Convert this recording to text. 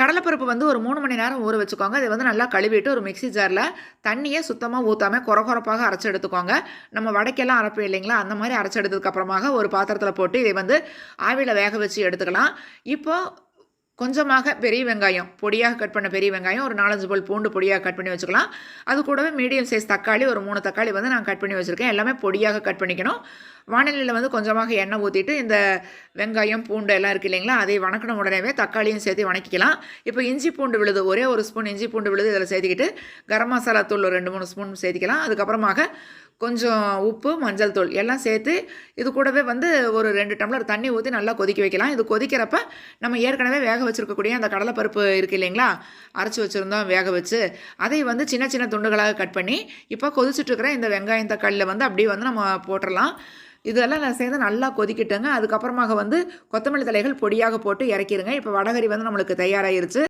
கடலைப்பருப்பு வந்து ஒரு மூணு மணி நேரம் ஊற வச்சுக்கோங்க. அதை வந்து நல்லா கழுவிட்டு ஒரு மிக்ஸி ஜாரில் தண்ணியை சுத்தமாக ஊற்றாமல் குறகுறப்பாக அரைச்சி எடுத்துக்கோங்க. நம்ம வடைக்கெல்லாம் அரைப்போம் இல்லைங்களா? அந்த மாதிரி அரைச்சி எடுத்ததுக்கப்புறமாக ஒரு பாத்திரத்தில் போட்டு இதை வந்து ஆவியில் வேக வச்சு எடுத்துக்கலாம். இப்போது கொஞ்சமாக பெரிய வெங்காயம் பொடியாக கட் பண்ண பெரிய வெங்காயம் ஒரு நாலஞ்சு பல் பூண்டு பொடியாக கட் பண்ணி வச்சுக்கலாம். அது கூடவே மீடியம் சைஸ் தக்காளி ஒரு மூணு தக்காளி வந்து நான் கட் பண்ணி வச்சுருக்கேன். எல்லாமே பொடியாக கட் பண்ணிக்கணும். வானிலையில் வந்து கொஞ்சமாக எண்ணெய் ஊற்றிட்டு இந்த வெங்காயம் பூண்டு எல்லாம் இருக்குது இல்லைங்களா அதை வணக்கணும் உடனேவே தக்காளியும் சேர்த்து வணக்கிக்கலாம். இப்போ இஞ்சி பூண்டு விழுது ஒரே ஒரு ஸ்பூன் இஞ்சி பூண்டு விழுது இதில் சேர்த்துக்கிட்டு கரம் மசாலா தூள் ஒரு ரெண்டு மூணு ஸ்பூன் சேர்த்திக்கலாம். அதுக்கப்புறமாக கொஞ்சம் உப்பு மஞ்சள் தூள் எல்லாம் சேர்த்து இது கூடவே வந்து ஒரு ரெண்டு டம்ளர் தண்ணி ஊற்றி நல்லா கொதிக்க வைக்கலாம். இது கொதிக்கிறப்ப நம்ம ஏற்கனவே வேக வச்சுருக்கக்கூடிய அந்த கடலைப்பருப்பு இருக்குது இல்லைங்களா? அரைச்சி வச்சுருந்தோம் வேக வச்சு. அதை வந்து சின்ன சின்ன துண்டுகளாக கட் பண்ணி இப்போ கொதிச்சுட்ருக்கிற இந்த வெங்காயம் தக்காளியில் வந்து அப்படியே வந்து நம்ம போட்டுடலாம் இதெல்லாம் நான் சேர்ந்து நல்லா கொதிக்கிட்டேங்க. அதுக்கப்புறமாக வந்து கொத்தமல்லி தலைகள் பொடியாக போட்டு இறக்கிடுங்க இப்போ வடகறி வந்து நம்மளுக்கு தயாராகிருச்சு